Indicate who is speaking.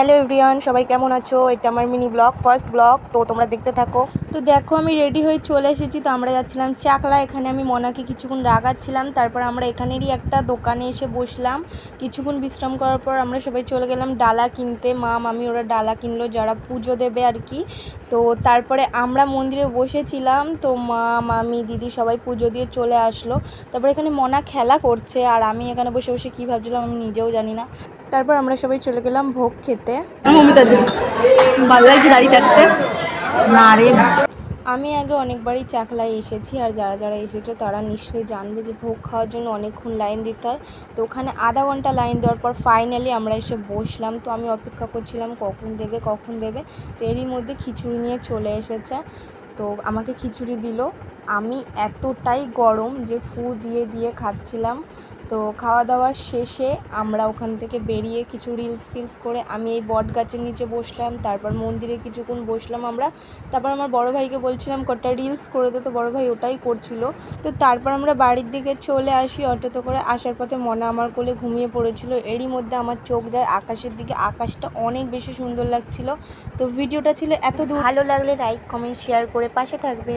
Speaker 1: Hello everyone সবাই কেমন আছো? এটা আমার মিনি ব্লগ ফার্স্ট ব্লগ তো তোমরা দেখতে থাকো। তো দেখো, আমি রেডি হয়ে চলে এসেছি, তো আমরা যাচ্ছিলাম চাকলা, এখানে আমি মনাকে কিছুক্ষণ রাগাচ্ছিলাম, তারপর আমরা এখানেরই একটা দোকানে এসে বসলাম। কিছুক্ষণ বিশ্রাম করার পর আমরা সবাই চলে গেলাম ডালা কিনতে। মা, মামি ওরা ডালা কিনলো, যারা পুজো দেবে আর কি। তো তারপরে আমরা মন্দিরে বসেছিলাম, তো মা, মামি, দিদি সবাই পুজো দিয়ে চলে আসলো। তারপর এখানে মনা খেলা করছে, আর আমি এখানে বসে বসে কী ভাবছিলাম আমি নিজেও জানি না। তারপর আমরা সবাই চলে গেলাম ভোগ খেতে।
Speaker 2: ভালো লাগছে দাঁড়িয়ে থাকতে? না রে।
Speaker 1: আমি আগে অনেকবারই চাকলায় এসেছি আর যারা যারা এসেছ তারা নিশ্চয়ই জানবে যে ভোগ খাওয়ার জন্য অনেকক্ষণ লাইন দিতে হয়। তো ওখানে আধা ঘণ্টা লাইন দেওয়ার পর ফাইনালি আমরা এসে বসলাম। তো আমি অপেক্ষা করছিলাম কখন দেবে কখন দেবে। তো এরই মধ্যে খিচুড়ি নিয়ে চলে এসেছে। তো আমাকে খিচুড়ি দিল। আমি এতটাই গরম যে ফু দিয়ে দিয়ে খাচ্ছিলাম। তো খাওয়া দাওয়া শেষে আমরা ওখান থেকে বেরিয়ে কিছু রিলস ফিলস করে আমি এই বট গাছের নিচে বসলাম, তারপর মন্দিরে কিছুক্ষণ বসলাম আমরা, তারপর আমার বড় ভাইকে বলছিলাম, কটা রিলস করে দে। তো বড় ভাই ওটাই করছিল। তো তারপর আমরা বাড়ির দিকে চলে আসি অটোতে করে। আসার পথে মনে আমার কোলে ঘুমিয়ে পড়েছিল। এরই মধ্যে আমার চোখ যায় আকাশের দিকে। আকাশটা অনেক বেশি সুন্দর লাগছিল। তো ভিডিওটা ছিল এত ভালো লাগলে লাইক কমেন্ট শেয়ার করে পাশে থাকবে।